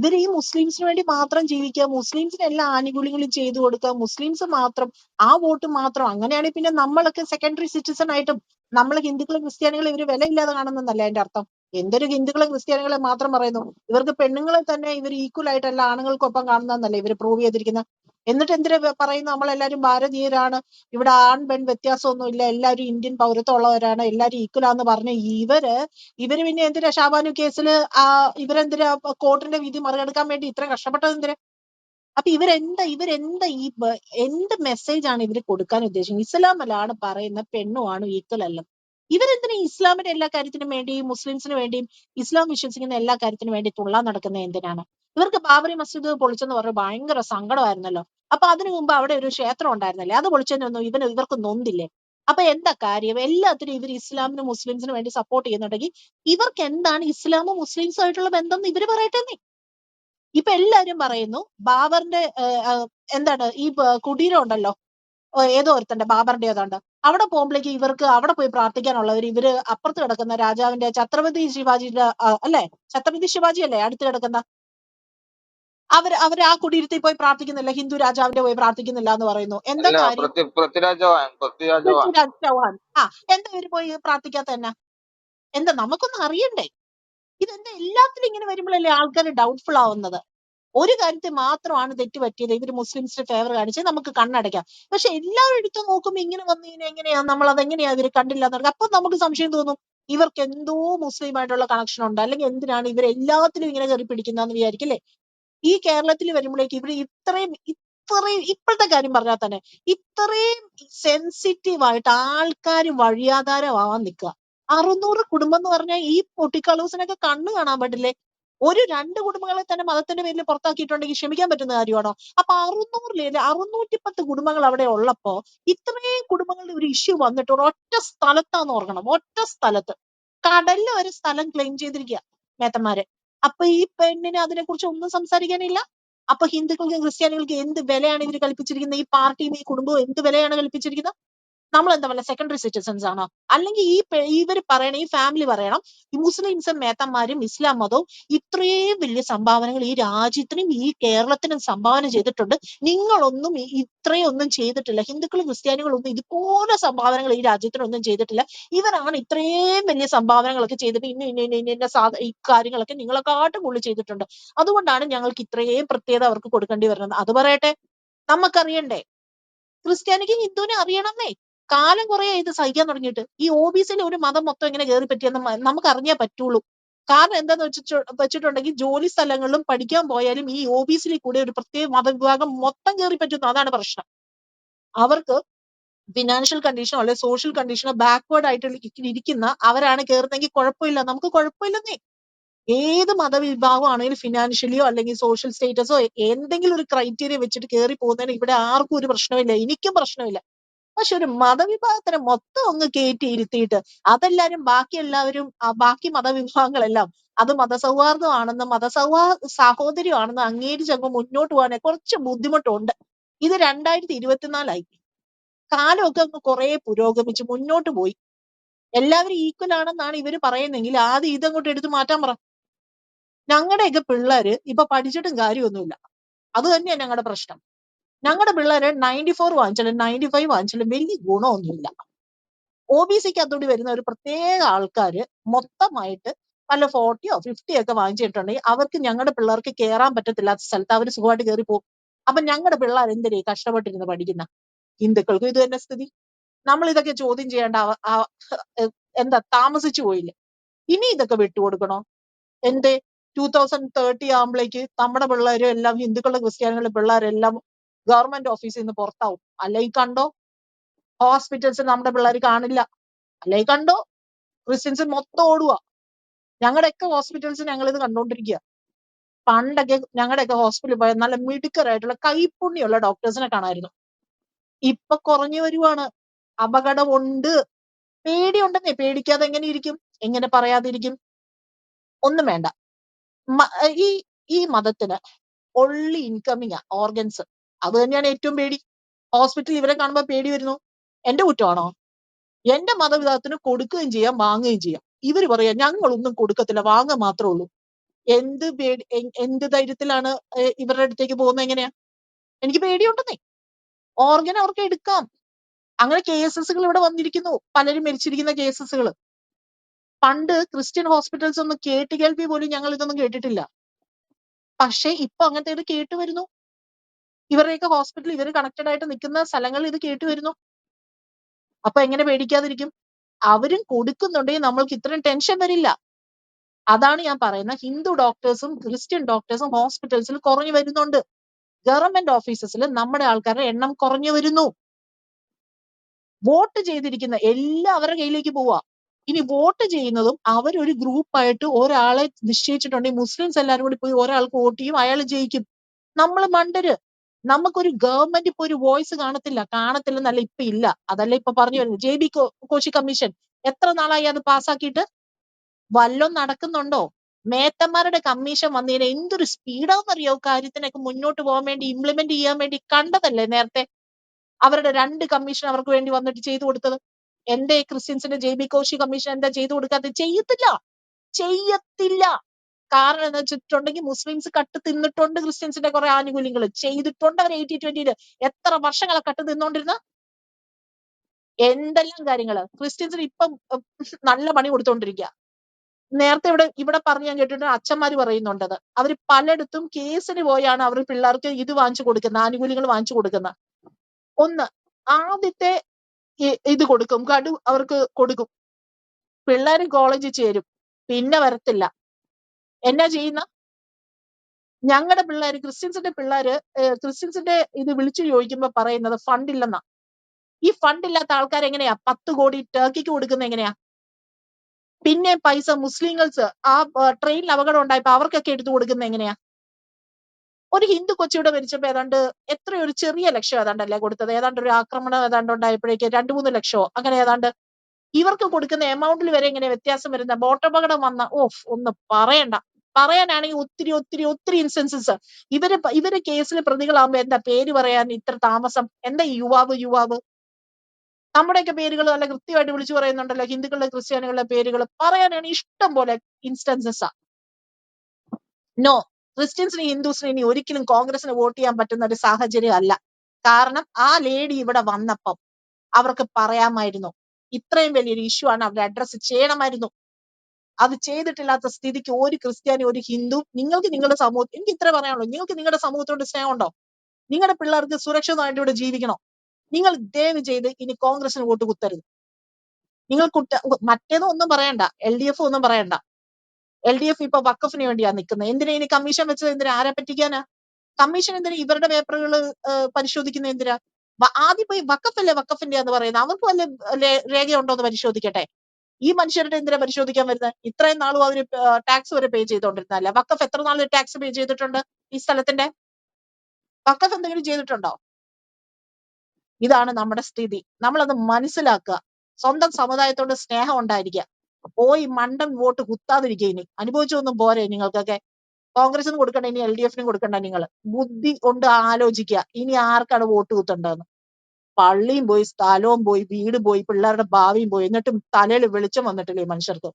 ഇവർ ഈ മുസ്ലിംസിന് വേണ്ടി മാത്രം ജീവിക്കുക മുസ്ലിംസിന് എല്ലാ ആനുകൂല്യങ്ങളും ചെയ്തു കൊടുക്കുക മുസ്ലിംസ് മാത്രം ആ വോട്ട് മാത്രം അങ്ങനെയാണെങ്കിൽ പിന്നെ നമ്മളൊക്കെ സെക്കൻഡറി സിറ്റിസൺ ആയിട്ടും നമ്മൾ ഹിന്ദുക്കളും ക്രിസ്ത്യാനികളും ഇവർ വിലയില്ലാതെ കാണുന്നതല്ല അതിന്റെ അർത്ഥം? എന്തൊരു ഹിന്ദുക്കളെ ക്രിസ്ത്യാനികളെ മാത്രം പറയുന്നു? ഇവർക്ക് പെണ്ണുങ്ങളെ തന്നെ ഇവർ ഈക്വൽ ആയിട്ട് ആയിട്ടല്ല ആണുങ്ങൾക്കൊപ്പം കാണുന്നതെന്നല്ലേ ഇവർ പ്രൂവ് ചെയ്തിരിക്കുന്നത്? എന്നിട്ട് എന്തിനാ പറയുന്നത് പറയുന്നു? നമ്മളെല്ലാരും ഭാരതീയരാണ്. ഇവിടെ ആൺ പെൺ വ്യത്യാസമൊന്നുമില്ല എല്ലാവരും ഇന്ത്യൻ പൗരത്വം ഉള്ളവരാണ് എല്ലാവരും ഈക്വൽ ആന്ന് പറഞ്ഞ ഇവർ ഇവർ പിന്നെ എന്തിനാ ഷാബാനു കേസിൽ ആ ഇവരെന്തിനാ കോർട്ടിന്റെ വിധി മറികടക്കാൻ വേണ്ടി ഇത്ര കഷ്ടപ്പെട്ടത് എന്തിനാ? അപ്പൊ ഇവരെന്താ ഇവരെന്താ ഈ എന്ത് മെസ്സേജ് ആണ് ഇവർ കൊടുക്കാൻ ഉദ്ദേശിക്കുന്നത്? ഇസ്ലാമിലാണ് പറയുന്ന പെണ്ണുമാണ് ഈക്വൽ അല്ല. ഇവരെന്തിനാ ഇസ്ലാമിന്റെ എല്ലാ കാര്യത്തിനും വേണ്ടിയും മുസ്ലിംസിന് വേണ്ടിയും ഇസ്ലാം വിശ്വസിക്കുന്ന എല്ലാ കാര്യത്തിനും വേണ്ടി തുള്ളാൻ നടക്കുന്നത് എന്തിനാണ്? ഇവർക്ക് ബാബറി മസ്ജിദ് പൊളിച്ചെന്ന് പറഞ്ഞ ഭയങ്കര സങ്കടമായിരുന്നല്ലോ. അപ്പൊ അതിനു മുമ്പ് അവിടെ ഒരു ക്ഷേത്രം ഉണ്ടായിരുന്നല്ലേ? അത് പൊളിച്ചതിനൊന്നും ഇവന് ഇവർക്ക് നൊന്തില്ലേ? അപ്പൊ എന്താ കാര്യം? എല്ലാത്തിനും ഇവർ ഇസ്ലാമിനും മുസ്ലിംസിനും വേണ്ടി സപ്പോർട്ട് ചെയ്യുന്നുണ്ടെങ്കിൽ ഇവർക്ക് എന്താണ് ഇസ്ലാമും മുസ്ലിംസും ആയിട്ടുള്ള ബന്ധം എന്ന് ഇവർ പറയട്ടെ ഇപ്പൊ എല്ലാരും പറയുന്നു ബാബറിന്റെ എന്താണ് ഈ കുടീരം ഉണ്ടല്ലോ? ഏതോ ഒരുത്തന്റെ ബാബറിന്റെ ഏതാണ്ട് അവിടെ പോകുമ്പോഴേക്ക് ഇവർക്ക് അവിടെ പോയി പ്രാർത്ഥിക്കാനുള്ളവർ ഇവർ അപ്പുറത്ത് കിടക്കുന്ന രാജാവിന്റെ ഛത്രപതി അല്ലെ അല്ലേ? ഛത്രപതി ശിവാജി അല്ലേ അടുത്ത് കിടക്കുന്ന? അവർ അവർ ആ കുടീരത്തിൽ പോയി പ്രാർത്ഥിക്കുന്നില്ല. ഹിന്ദു രാജാവിന്റെ പോയി പ്രാർത്ഥിക്കുന്നില്ല എന്ന് പറയുന്നു. എന്താ അല്ല കാര്യം? പൃഥ്വി പൃഥ്വിരാജ് ചൗഹാൻ പൃഥ്വിരാജ് ചൗഹാൻ പൃഥ്വിരാജ് ചൗഹാൻ. ആ എന്താ ഇവർ പോയി പ്രാർത്ഥിക്കാത്ത തന്നെ എന്താ നമുക്കൊന്നും അറിയണ്ടേ? ഇതെന്താ എല്ലാത്തിലും ഇങ്ങനെ വരുമ്പോഴല്ലേ ആൾക്കാർ ഡൗട്ട്ഫുൾ ആവുന്നത്? ഒരു കാര്യത്തിൽ മാത്രമാണ് തെറ്റ് പറ്റിയത് ഇവർ മുസ്ലിംസിന്റെ ഫേവർ കാണിച്ചത് നമുക്ക് കണ്ണടയ്ക്കാം. പക്ഷെ എല്ലാവരും എടുത്തു നോക്കുമ്പോ ഇങ്ങനെ വന്നു കഴിഞ്ഞാൽ എങ്ങനെയാ? നമ്മൾ അതെങ്ങനെയാ ഇവർ കണ്ടില്ല എന്ന് അപ്പൊ നമുക്ക് സംശയം തോന്നും ഇവർക്ക് എന്തോ മുസ്ലിമായിട്ടുള്ള കണക്ഷൻ ഉണ്ട്. അല്ലെങ്കിൽ എന്തിനാണ് ഇവർ എല്ലാത്തിലും ഇങ്ങനെ കയറി പിടിക്കുന്നതെന്ന് വിചാരിക്കില്ലേ ഈ കേരളത്തിൽ വരുമ്പോഴേക്ക് ഇവിടെ ഇത്രയും ഇത്രയും ഇപ്പോഴത്തെ കാര്യം പറഞ്ഞാൽ തന്നെ ഇത്രയും സെൻസിറ്റീവ് ആയിട്ട് ആൾക്കാർ വഴിയാധാരമാവാൻ നിൽക്കുക. അറുന്നൂറ് കുടുംബം എന്ന് പറഞ്ഞാൽ ഈ പൊട്ടിക്കളൂസിനൊക്കെ കണ്ണു കാണാൻ പറ്റില്ലേ? ഒരു രണ്ട് കുടുംബങ്ങളെ തന്നെ മതത്തിന്റെ പേരിൽ പുറത്താക്കിയിട്ടുണ്ടെങ്കിൽ ക്ഷമിക്കാൻ പറ്റുന്ന കാര്യമാണോ? അപ്പൊ അറുന്നൂറിൽ അറുന്നൂറ്റി പത്ത് കുടുംബങ്ങൾ അവിടെ ഉള്ളപ്പോ ഇത്രയും കുടുംബങ്ങളുടെ ഒരു ഇഷ്യൂ വന്നിട്ട് ഒറ്റ സ്ഥലത്താന്ന് ഓർക്കണം. ഒറ്റ സ്ഥലത്ത്. കടലിൽ ഒരു സ്ഥലം ക്ലെയിം ചെയ്തിരിക്കുക. മേത്തന്മാര്. അപ്പൊ ഈ പെണ്ണിന് അതിനെ കുറിച്ച് ഒന്നും സംസാരിക്കാനില്ല. അപ്പൊ ഹിന്ദുക്കൾക്കും ക്രിസ്ത്യാനികൾക്കും എന്ത് വിലയാണ് ഇവർ കൽപ്പിച്ചിരിക്കുന്നത്? ഈ പാർട്ടിയും ഈ കുടുംബവും എന്ത് വിലയാണ് കൽപ്പിച്ചിരിക്കുന്നത്? നമ്മൾ എന്താ പറയുക സെക്കൻഡറി സിറ്റിസൺസ് ആണ്. അല്ലെങ്കിൽ ഈ ഇവർ പറയണ ഈ ഫാമിലി പറയണം മുസ്ലിംസും മേത്തന്മാരും ഇസ്ലാം മതവും ഇത്രയും വലിയ സംഭാവനകൾ ഈ രാജ്യത്തിനും ഈ കേരളത്തിനും സംഭാവന ചെയ്തിട്ടുണ്ട്. നിങ്ങളൊന്നും ഇത്രയും ഇത്രയൊന്നും ചെയ്തിട്ടില്ല. ഹിന്ദുക്കളും ക്രിസ്ത്യാനികളും ഒന്നും ഇതുപോലെ സംഭാവനകൾ ഈ രാജ്യത്തിനൊന്നും ചെയ്തിട്ടില്ല. ഇവരാണ് ഇത്രയും വലിയ സംഭാവനകളൊക്കെ ചെയ്തിട്ട് ഇന്ന ഇന്ന ഇന്ന ഇന്ന ഇന്ന സാധ ഈ കാര്യങ്ങളൊക്കെ നിങ്ങളെക്കാട്ടും കൂടുതൽ ചെയ്തിട്ടുണ്ട്. അതുകൊണ്ടാണ് ഞങ്ങൾക്ക് ഇത്രയും പ്രത്യേകത അവർക്ക് കൊടുക്കേണ്ടി വരുന്നത്. അത് പറയട്ടെ. നമുക്കറിയണ്ടേ? ക്രിസ്ത്യാനിക്ക് ഹിന്ദുവിനെ അറിയണമെന്നേ കാലം കുറെ ഇത് സഹിക്കാൻ തുടങ്ങിയിട്ട്. ഈ ഒ ബി സിയിലെ ഒരു മതം മൊത്തം എങ്ങനെ കയറി പറ്റിയെന്ന് നമുക്ക് അറിഞ്ഞേ പറ്റുള്ളൂ. കാരണം എന്താന്ന് വെച്ചിട്ട് വെച്ചിട്ടുണ്ടെങ്കിൽ ജോലി സ്ഥലങ്ങളിലും പഠിക്കാൻ പോയാലും ഈ ഒ ബി സിയിൽ കൂടെ ഒരു പ്രത്യേക മതവിഭാഗം മൊത്തം കയറി പറ്റുന്നു. അതാണ് പ്രശ്നം. അവർക്ക് ഫിനാൻഷ്യൽ കണ്ടീഷനോ അല്ലെ സോഷ്യൽ കണ്ടീഷനോ ബാക്ക്വേർഡ് ആയിട്ട് ഇരിക്കുന്ന അവരാണ് കയറുന്നെങ്കിൽ കുഴപ്പമില്ല. നമുക്ക് കുഴപ്പമില്ലെന്നേ. ഏത് മതവിഭാഗം ആണെങ്കിലും ഫിനാൻഷ്യലിയോ അല്ലെങ്കിൽ സോഷ്യൽ സ്റ്റേറ്റസോ എന്തെങ്കിലും ഒരു ക്രൈറ്റീരിയ വെച്ചിട്ട് കയറി പോകുന്നതിന് ഇവിടെ ആർക്കും ഒരു പ്രശ്നമില്ല. എനിക്കും പ്രശ്നമില്ല. പക്ഷെ ഒരു മതവിഭാഗത്തിനെ മൊത്തം ഒന്ന് കയറ്റി ഇരുത്തിയിട്ട് അതെല്ലാരും ബാക്കി എല്ലാവരും ബാക്കി മതവിഭാഗങ്ങളെല്ലാം അത് മതസൗഹാർദ്ദമാണെന്ന് മതസൗഹാ സാഹോദര്യമാണെന്ന് അംഗീകരിച്ച് അങ്ങ് മുന്നോട്ട് പോകാൻ കുറച്ച് ബുദ്ധിമുട്ടുണ്ട്. ഇത് രണ്ടായിരത്തി ഇരുപത്തിനാലായി കാലമൊക്കെ അങ്ങ് കുറെ പുരോഗമിച്ച് മുന്നോട്ട് പോയി. എല്ലാവരും ഈക്വൽ ആണെന്നാണ് ഇവർ പറയുന്നെങ്കിൽ ആദ്യം ഇതങ്ങോട്ട് എടുത്ത് മാറ്റാൻ പറ. ഞങ്ങളുടെയൊക്കെ പിള്ളേര് ഇപ്പൊ പഠിച്ചിട്ടും കാര്യമൊന്നുമില്ല. അത് തന്നെയാണ് ഞങ്ങളുടെ പ്രശ്നം. ഞങ്ങളുടെ പിള്ളേര് നയന്റി ഫോർ വാങ്ങിച്ചാലും നയന്റി ഫൈവ് വാങ്ങിച്ചാലും വലിയ ഗുണമൊന്നുമില്ല. ഒ ബി സിക്ക് അതോടി വരുന്ന ഒരു പ്രത്യേക ആൾക്കാർ മൊത്തമായിട്ട് വല്ല ഫോർട്ടിയോ ഫിഫ്റ്റിയോ ഒക്കെ വാങ്ങിച്ചിട്ടുണ്ടെങ്കിൽ അവർക്ക് ഞങ്ങളുടെ പിള്ളേർക്ക് കയറാൻ പറ്റത്തില്ലാത്ത സ്ഥലത്ത് അവർ സുഖമായിട്ട് കയറി പോകും. അപ്പൊ ഞങ്ങളുടെ പിള്ളേർ എന്തിനേ കഷ്ടപ്പെട്ടിരുന്ന് പഠിക്കുന്ന? ഹിന്ദുക്കൾക്കും ഇത് തന്നെ സ്ഥിതി. നമ്മൾ ഇതൊക്കെ ചോദ്യം ചെയ്യേണ്ട എന്താ താമസിച്ചു പോയില്ലേ? ഇനി ഇതൊക്കെ വിട്ടുകൊടുക്കണോ? എന്തേ? ടൂ തൗസൻഡ് തേർട്ടി ആകുമ്പോഴേക്ക് നമ്മുടെ പിള്ളേരും എല്ലാം ഹിന്ദുക്കളുടെ ക്രിസ്ത്യാനികളുടെ പിള്ളേരെല്ലാം ഗവൺമെന്റ് ഓഫീസിൽ നിന്ന് പുറത്താവും. അല്ലെ കണ്ടോ? ഹോസ്പിറ്റൽസ് നമ്മുടെ പിള്ളേർ കാണില്ല. അല്ലെ കണ്ടോ? ക്രിസ്ത്യൻസ് മൊത്തം ഓടുക ഞങ്ങളുടെയൊക്കെ ഹോസ്പിറ്റൽസ് ഞങ്ങൾ ഇത് കണ്ടോണ്ടിരിക്കുക പണ്ടൊക്കെ ഞങ്ങളുടെയൊക്കെ ഹോസ്പിറ്റലിൽ പോയാൽ നല്ല മിടുക്കരായിട്ടുള്ള കൈപ്പുണ്യമുള്ള ഡോക്ടേഴ്സിനെ കാണായിരുന്നു ഇപ്പൊ കുറഞ്ഞു വരുവാണ്. അപകടമുണ്ട്. പേടിയുണ്ടെന്നേ പേടിക്കാതെ എങ്ങനെ ഇരിക്കും? എങ്ങനെ പറയാതിരിക്കും? ഒന്നും വേണ്ട. ഈ ഈ മതത്തിന് ഒള്ളി ഇൻകമിങ് ഓർഗൻസ് അത് തന്നെയാണ് ഏറ്റവും പേടി. ഹോസ്പിറ്റലിൽ ഇവരെ കാണുമ്പോൾ പേടി വരുന്നു. എന്റെ കുറ്റമാണോ? എന്റെ മതവിഭാഗത്തിന് കൊടുക്കുകയും ചെയ്യാം വാങ്ങുകയും ചെയ്യാം. ഇവർ പറയാം ഞങ്ങളൊന്നും കൊടുക്കത്തില്ല വാങ്ങുക മാത്രമേ ഉള്ളൂ. എന്ത് പേടി എന്ത് ധൈര്യത്തിലാണ് ഇവരുടെ അടുത്തേക്ക് പോകുന്നത് എങ്ങനെയാ? എനിക്ക് പേടിയുണ്ടെന്നേ. ഓർഗൻ അവർക്ക് എടുക്കാം. അങ്ങനെ കേസസുകൾ ഇവിടെ വന്നിരിക്കുന്നു. പലരും മരിച്ചിരിക്കുന്ന കേസസുകൾ. പണ്ട് ക്രിസ്ത്യൻ ഹോസ്പിറ്റൽസ് ഒന്നും കേട്ട് കേൾവി പോലും ഞങ്ങൾ ഇതൊന്നും കേട്ടിട്ടില്ല. പക്ഷെ ഇപ്പൊ അങ്ങനത്തെ ഇത് കേട്ട് വരുന്നു. ഇവരുടെയൊക്കെ ഹോസ്പിറ്റൽ ഇവർ കണക്റ്റഡ് ആയിട്ട് നിൽക്കുന്ന സ്ഥലങ്ങളിൽ ഇത് കേട്ട് വരുന്നു. അപ്പൊ എങ്ങനെ പേടിക്കാതിരിക്കും? അവരും കൊടുക്കുന്നുണ്ടെങ്കിൽ നമ്മൾക്ക് ഇത്രയും ടെൻഷൻ വരില്ല. അതാണ് ഞാൻ പറയുന്നത്. ഹിന്ദു ഡോക്ടേഴ്സും ക്രിസ്ത്യൻ ഡോക്ടേഴ്സും ഹോസ്പിറ്റൽസിൽ കുറഞ്ഞു വരുന്നുണ്ട്. ഗവൺമെന്റ് ഓഫീസസിൽ നമ്മുടെ ആൾക്കാരുടെ എണ്ണം കുറഞ്ഞു വരുന്നു. വോട്ട് ചെയ്തിരിക്കുന്ന എല്ലാം അവരുടെ കയ്യിലേക്ക് പോവാ. ഇനി വോട്ട് ചെയ്യുന്നതും അവരൊരു ഗ്രൂപ്പായിട്ട് ഒരാളെ നിശ്ചയിച്ചിട്ടുണ്ടെങ്കിൽ മുസ്ലിംസ് എല്ലാവരും കൂടി പോയി ഒരാൾക്ക് വോട്ട് ചെയ്യും അയാൾ ജയിക്കും. നമ്മൾ മണ്ടര്. നമുക്കൊരു ഗവൺമെന്റ് ഇപ്പൊ ഒരു വോയിസ് കാണത്തില്ല കാണത്തില്ലെന്നല്ല ഇപ്പൊ ഇല്ല. അതല്ല ഇപ്പൊ പറഞ്ഞു വരുന്നത്? ജെ ബി കോശി കമ്മീഷൻ എത്ര നാളായി അത് പാസ്സാക്കിയിട്ട്? വല്ലതും നടക്കുന്നുണ്ടോ? മേത്തന്മാരുടെ കമ്മീഷൻ വന്നതിന് എന്തൊരു സ്പീഡാണെന്നറിയോ കാര്യത്തിനൊക്കെ മുന്നോട്ട് പോകാൻ വേണ്ടി ഇംപ്ലിമെന്റ് ചെയ്യാൻ വേണ്ടി കണ്ടതല്ലേ നേരത്തെ? അവരുടെ രണ്ട് കമ്മീഷൻ അവർക്ക് വേണ്ടി വന്നിട്ട് ചെയ്തു കൊടുത്തത്. എന്റെ ക്രിസ്ത്യൻസിന്റെ ജെ ബി കോശി കമ്മീഷൻ എന്താ ചെയ്തു കൊടുക്കാത്തത്? ചെയ്യത്തില്ല. ചെയ്യത്തില്ല. കാരണം എന്ന് വെച്ചിട്ടുണ്ടെങ്കിൽ മുസ്ലിംസ് കട്ട് തിന്നിട്ടുണ്ട് ക്രിസ്ത്യൻസിന്റെ കുറെ ആനുകൂല്യങ്ങൾ. ചെയ്തിട്ടുണ്ട് അവർ എയ്റ്റി ട്വന്റിയിൽ എത്ര വർഷങ്ങളെ കട്ട് തിന്നോണ്ടിരുന്ന? എന്തെല്ലാം കാര്യങ്ങൾ ക്രിസ്ത്യൻസിന് ഇപ്പം നല്ല പണി കൊടുത്തോണ്ടിരിക്കുക നേരത്തെ ഇവിടെ ഇവിടെ പറഞ്ഞു ഞാൻ കേട്ടിട്ടുണ്ട് അച്ഛന്മാര് പറയുന്നുണ്ടത് അവർ പലയിടത്തും കേസിന് പോയാണ് അവർ പിള്ളേർക്ക് ഇത് വാങ്ങിച്ചു കൊടുക്കുന്ന ആനുകൂല്യങ്ങൾ വാങ്ങിച്ചു കൊടുക്കുന്ന ഒന്ന് ആദ്യത്തെ ഇത് കൊടുക്കും. കടു അവർക്ക് കൊടുക്കും. പിള്ളേർ കോളേജിൽ ചേരും. പിന്നെ വരത്തില്ല. എന്നാ ചെയ്യുന്ന? ഞങ്ങളുടെ പിള്ളേർ ക്രിസ്ത്യൻസിന്റെ പിള്ളേര് ക്രിസ്ത്യൻസിന്റെ ഇത് വിളിച്ചു ചോദിക്കുമ്പോ പറയുന്നത് ഫണ്ട് ഇല്ലെന്നാ. ഈ ഫണ്ട് ഇല്ലാത്ത ആൾക്കാർ എങ്ങനെയാ? പത്ത് കോടി ടർക്കിക്ക് കൊടുക്കുന്നത് എങ്ങനെയാ? പിന്നെ പൈസ മുസ്ലിങ്ങൾസ് ആ ട്രെയിനിൽ അപകടം ഉണ്ടായപ്പോ അവർക്കൊക്കെ എടുത്തു കൊടുക്കുന്നത് എങ്ങനെയാ? ഒരു ഹിന്ദു കൊച്ചിയുടെ മരിച്ചപ്പോ ഏതാണ്ട് എത്ര ഒരു ചെറിയ ലക്ഷം ഏതാണ്ടല്ലേ കൊടുത്തത്? ഏതാണ്ട് ഒരു ആക്രമണം ഏതാണ്ട് ഉണ്ടായപ്പോഴേക്ക് രണ്ടു മൂന്ന് ലക്ഷമോ അങ്ങനെ ഏതാണ്ട് ഇവർക്ക് കൊടുക്കുന്ന എമൗണ്ടിൽ വരെ ഇങ്ങനെ വ്യത്യാസം വരുന്ന ബോട്ടപകടം വന്ന ഓഫ് ഒന്ന് പറയണ്ട. പറയാനാണെങ്കിൽ ഒത്തിരി ഒത്തിരി ഒത്തിരി ഇൻസ്റ്റൻസസ് ഇവർ ഇവർ കേസിൽ പ്രതികളാകുമ്പോ എന്താ പേര് പറയാൻ ഇത്ര താമസം? എന്താ ഈ യുവാവ് യുവാവ്? നമ്മുടെയൊക്കെ പേരുകൾ നല്ല കൃത്യമായിട്ട് വിളിച്ചു പറയുന്നുണ്ടല്ലോ. ഹിന്ദുക്കളുടെ ക്രിസ്ത്യാനികളുടെ പേരുകൾ. പറയാനാണ് ഇഷ്ടം പോലെ ഇൻസ്റ്റൻസസ് നോ ക്രിസ്ത്യൻസിനെ ഹിന്ദുസിനെ ഇനി ഒരിക്കലും കോൺഗ്രസിന് വോട്ട് ചെയ്യാൻ പറ്റുന്ന ഒരു സാഹചര്യം അല്ല. കാരണം ആ ലേഡി ഇവിടെ വന്നപ്പം അവർക്ക് പറയാമായിരുന്നു. ഇത്രയും വലിയൊരു ഇഷ്യൂ ആണ് അവർ അഡ്രസ്സ് ചെയ്യണമായിരുന്നു. അത് ചെയ്തിട്ടില്ലാത്ത സ്ഥിതിക്ക് ഒരു ക്രിസ്ത്യാനി ഒരു ഹിന്ദു നിങ്ങൾക്ക് നിങ്ങളുടെ സമൂഹം എനിക്ക് ഇത്ര പറയാനുള്ളൂ. നിങ്ങൾക്ക് നിങ്ങളുടെ സമൂഹത്തോട് സ്നേഹമുണ്ടോ? നിങ്ങളുടെ പിള്ളേർക്ക് സുരക്ഷിതമായിട്ട് ഇവിടെ ജീവിക്കണോ? നിങ്ങൾ ദയവ് ചെയ്ത് ഇനി കോൺഗ്രസിന് വോട്ട് കുത്തരുത്. നിങ്ങൾ കുറ്റ മറ്റേതും ഒന്നും പറയണ്ട. എൽ ഡി എഫ് ഒന്നും പറയണ്ട. എൽ ഡി എഫ് ഇപ്പൊ വക്കഫിന് വേണ്ടിയാ നിൽക്കുന്നത് എന്തിനാ ഇനി കമ്മീഷൻ വെച്ചത്? എന്തിനാ? ആരെ പറ്റിക്കാനാ? കമ്മീഷൻ എന്തിനാ ഇവരുടെ പേപ്പറുകൾ പരിശോധിക്കുന്ന എന്തിനാ? ആദ്യം പോയി വക്കഫല്ലേ വക്കഫിന്റെ എന്ന് പറയുന്നത് അവർക്ക് വല്ല രേഖയുണ്ടോ എന്ന് പരിശോധിക്കട്ടെ? ഈ മനുഷ്യരുടെ എന്തിനാ പരിശോധിക്കാൻ വരുന്നത്? ഇത്രയും നാളും അവർ ടാക്സ് വരെ പേ ചെയ്തോണ്ടിരുന്നല്ല വക്കഫ് എത്ര നാൾ ടാക്സ് പേ ചെയ്തിട്ടുണ്ട് ഈ സ്ഥലത്തിന്റെ? വക്കഫ് എന്തെങ്കിലും ചെയ്തിട്ടുണ്ടോ? ഇതാണ് നമ്മുടെ സ്ഥിതി. നമ്മളത് മനസ്സിലാക്കുക. സ്വന്തം സമുദായത്തോട് സ്നേഹം ഉണ്ടായിരിക്കുക. പോയി മണ്ടൻ വോട്ട് കുത്താതിരിക്കുക ഇനി. അനുഭവിച്ചൊന്നും പോരെ നിങ്ങൾക്കൊക്കെ? കോൺഗ്രസിന് കൊടുക്കണ്ട ഇനി എൽ ഡി എഫിനും കൊടുക്കണ്ട നിങ്ങൾ. ബുദ്ധി കൊണ്ട് ആലോചിക്കുക. ഇനി ആർക്കാണ് വോട്ട് കുത്തേണ്ടതെന്ന്? പള്ളിയും പോയി സ്ഥലവും പോയി വീട് പോയി പിള്ളേരുടെ ഭാവിയും പോയി. എന്നിട്ടും തലയിൽ വെളിച്ചം വന്നിട്ടില്ലേ ഈ മനുഷ്യർക്ക്?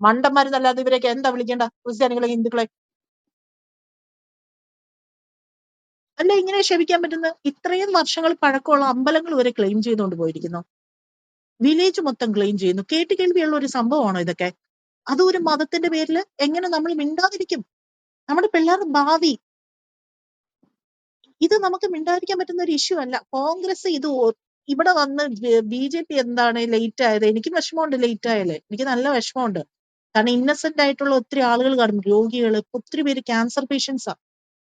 മണ്ടന്മാരെന്നല്ലാതെ ഇവരൊക്കെ എന്താ വിളിക്കേണ്ട? ക്രിസ്ത്യാനികളെ ഹിന്ദുക്കളെ? അല്ല ഇങ്ങനെ ക്ഷമിക്കാൻ പറ്റുന്ന ഇത്രയും വർഷങ്ങൾ പഴക്കമുള്ള അമ്പലങ്ങൾ വരെ ക്ലെയിം ചെയ്തുകൊണ്ട് പോയിരിക്കുന്നു. വില്ലേജ് മൊത്തം ക്ലെയിം ചെയ്യുന്നു. കേട്ട് കേൾവിയുള്ള ഒരു സംഭവമാണോ ഇതൊക്കെ? അതും ഒരു മതത്തിന്റെ പേരിൽ എങ്ങനെ നമ്മൾ മിണ്ടാതിരിക്കും? നമ്മുടെ പിള്ളേരുടെ ഭാവി ഇത് നമുക്ക് മിണ്ടാതിരിക്കാൻ പറ്റുന്ന ഒരു ഇഷ്യൂ അല്ല. കോൺഗ്രസ് ഇത് ഇവിടെ വന്ന് ബി ജെ പി എന്താണ് ലേറ്റ് ആയത്? എനിക്കും വിഷമമുണ്ട് ലേറ്റ് ആയാലേ. എനിക്ക് നല്ല വിഷമമുണ്ട്. കാരണം ഇന്നസെന്റ് ആയിട്ടുള്ള ഒത്തിരി ആളുകൾ കാണും. രോഗികൾ ഒത്തിരി പേര് ക്യാൻസർ പേഷ്യൻസാ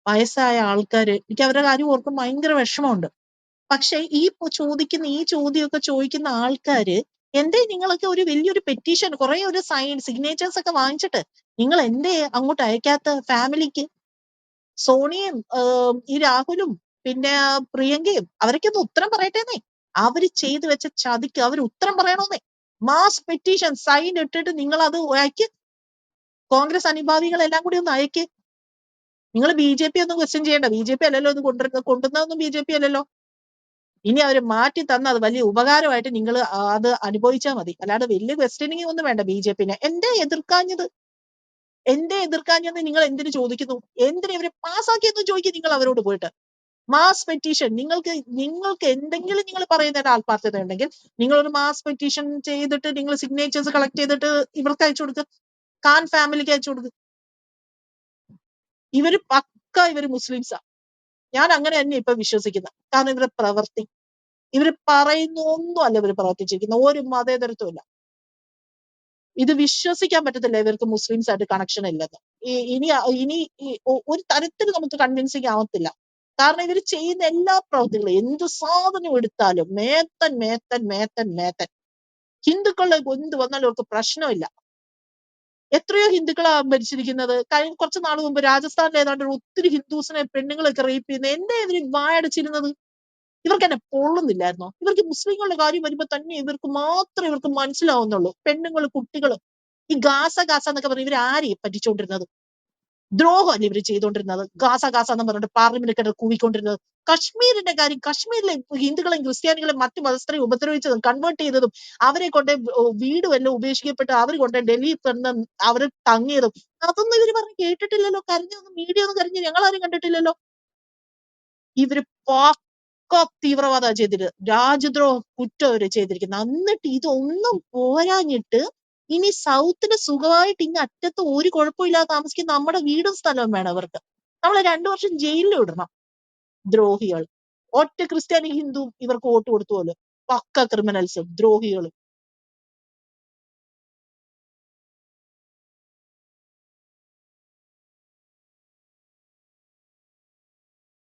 വയസ്സായ ആൾക്കാര്. എനിക്ക് അവരുടെ കാര്യം ഓർക്കും ഭയങ്കര വിഷമമുണ്ട്. പക്ഷെ ഈ ചോദിക്കുന്ന ഈ ചോദ്യമൊക്കെ ചോദിക്കുന്ന ആൾക്കാര് എന്തേ നിങ്ങളൊക്കെ ഒരു വലിയൊരു പെറ്റീഷൻ കുറെ ഒരു സൈൻ സിഗ്നേച്ചേഴ്സ് ഒക്കെ വാങ്ങിച്ചിട്ട് നിങ്ങൾ എന്തേ അങ്ങോട്ട് അയക്കാത്ത ഫാമിലിക്ക് സോണിയും ഈ രാഹുലും പിന്നെ പ്രിയങ്കയും അവരൊക്കെ ഒന്ന് ഉത്തരം പറയട്ടേന്നേ. അവർ ചെയ്തു വെച്ച ചതിക്ക് അവർ ഉത്തരം പറയണമെന്നേ മാസ് പെറ്റീഷൻ സൈൻ ഇട്ടിട്ട് നിങ്ങൾ അത് അയക്ക്. കോൺഗ്രസ് അനുഭാവികളെല്ലാം കൂടി ഒന്ന് അയക്ക്. നിങ്ങൾ ബി ജെ പി ഒന്നും ക്വസ്റ്റ്യൻ ചെയ്യണ്ട. ബി ജെ പി അല്ലല്ലോ ഒന്ന് കൊണ്ടുവരുന്നത് കൊണ്ടുവന്നതൊന്നും ബി ജെ പി അല്ലല്ലോ. ഇനി അവർ മാറ്റി തന്ന അത് വലിയ ഉപകാരമായിട്ട് നിങ്ങൾ അത് അനുഭവിച്ചാൽ മതി. അല്ലാതെ വലിയ ക്വസ്റ്റ്യനിങ് ഒന്നും വേണ്ട ബി ജെ പിന്നെ എന്റെ എതിർക്കാഞ്ഞത്? എന്തേ എതിർക്കാഞ്ഞെന്ന് നിങ്ങൾ എന്തിനു ചോദിക്കുന്നു? എന്തിനു ഇവരെ പാസ്സാക്കിയെന്ന് ചോദിക്കും നിങ്ങൾ അവരോട് പോയിട്ട്. മാസ് പെറ്റീഷൻ നിങ്ങൾക്ക് നിങ്ങൾക്ക് എന്തെങ്കിലും നിങ്ങൾ പറയുന്നതിന്റെ ആത്മാർത്ഥത ഉണ്ടെങ്കിൽ നിങ്ങൾ ഒരു മാസ് പെറ്റീഷൻ ചെയ്തിട്ട് നിങ്ങൾ സിഗ്നേച്ചേഴ്സ് കളക്ട് ചെയ്തിട്ട് ഇവർക്ക് അയച്ചു കൊടുക്കുക ഖാൻ ഫാമിലിക്ക് അയച്ചു കൊടുക്കുക ഇവർ പക്ക ഇവർ മുസ്ലിംസാ. ഞാൻ അങ്ങനെ തന്നെ ഇപ്പൊ വിശ്വസിക്കുന്നത് കാരണം ഇവരുടെ പ്രവർത്തി. ഇവർ പറയുന്ന ഒന്നും അല്ല ഇവർ പ്രവർത്തിച്ചിരിക്കുന്ന ഒരു മതേതരത്വം ഇല്ല. ഇത് വിശ്വസിക്കാൻ പറ്റത്തില്ല ഇവർക്ക് മുസ്ലിംസ് ആയിട്ട് കണക്ഷൻ ഇല്ലെന്ന് ഇനി ഇനി ഒരു തരത്തിൽ നമുക്ക് കൺവിൻസിങ് ആവത്തില്ല. കാരണം ഇവർ ചെയ്യുന്ന എല്ലാ പ്രവൃത്തികളും എന്ത് സാധനം എടുത്താലും മേത്തൻ മേത്തൻ മേത്തൻ മേത്തൻ. ഹിന്ദുക്കളുടെ എന്ത് വന്നാലും അവർക്ക് പ്രശ്നമില്ല. എത്രയോ ഹിന്ദുക്കളാ മരിച്ചിരിക്കുന്നത് കഴിഞ്ഞ കുറച്ച് നാൾ മുമ്പ് ഒരു ഒത്തിരി ഹിന്ദുസിനെ പെണ്ണുങ്ങളൊക്കെ റേപ്പ് ചെയ്യുന്ന എന്നെ ഇവർ വായടച്ചിരുന്നത്. ഇവർക്ക് എന്നെ പൊള്ളുന്നില്ലായിരുന്നോ ഇവർക്ക് മുസ്ലിങ്ങളുടെ കാര്യം വരുമ്പോ തന്നെ ഇവർക്ക് മാത്രം ഇവർക്ക് മനസ്സിലാവുന്നുള്ളൂ. പെണ്ണുങ്ങൾ കുട്ടികൾ ഈ ഗാസ ഗാസ എന്നൊക്കെ പറഞ്ഞ് ഇവർ ആരെയും പറ്റിച്ചുകൊണ്ടിരുന്നത് ദ്രോഹമല്ലേ ഇവർ ചെയ്തുകൊണ്ടിരുന്നത് ഗാസ ഗാസ എന്ന് പറഞ്ഞിട്ട് പാർലമെന്റ് കൂവിക്കൊണ്ടിരുന്നത്. കശ്മീരിന്റെ കാര്യം കശ്മീരിലെ ഹിന്ദുക്കളെയും ക്രിസ്ത്യാനികളെയും മറ്റു മതസ്ഥരെയും ഉപദ്രവിച്ചതും കൺവേർട്ട് ചെയ്തതും അവരെ കൊണ്ട് വീട് വല്ലതും ഉപേക്ഷിക്കപ്പെട്ട് അവർ കൊണ്ട് ഡൽഹിയിൽ തന്നെ അവർ തങ്ങിയതും അതൊന്നും ഇവർ പറഞ്ഞ് കേട്ടിട്ടില്ലല്ലോ. കരഞ്ഞൊന്നും മീഡിയ ഒന്നും കരഞ്ഞ് ഞങ്ങളാരും കണ്ടിട്ടില്ലല്ലോ. ഇവർ പക്ക തീവ്രവാദ ചെയ്തിട്ട് രാജ്യദ്രോഹ കുറ്റം അവർ ചെയ്തിരിക്കുന്നത് എന്നിട്ട് ഇതൊന്നും പോരാഞ്ഞിട്ട് ഇനി സൗത്തിന് സുഖമായിട്ട് ഇനി അറ്റത്ത് ഒരു കുഴപ്പമില്ലാതെ താമസിക്കുന്ന നമ്മുടെ വീടും സ്ഥലവും വേണം അവർക്ക്. നമ്മളെ രണ്ടു വർഷം ജയിലിൽ ഇടണം ദ്രോഹികൾ ഒറ്റ ക്രിസ്ത്യാനി ഹിന്ദു ഇവർക്ക് വോട്ട് കൊടുത്തു പോലും. പക്ക ക്രിമിനൽസും ദ്രോഹികളും.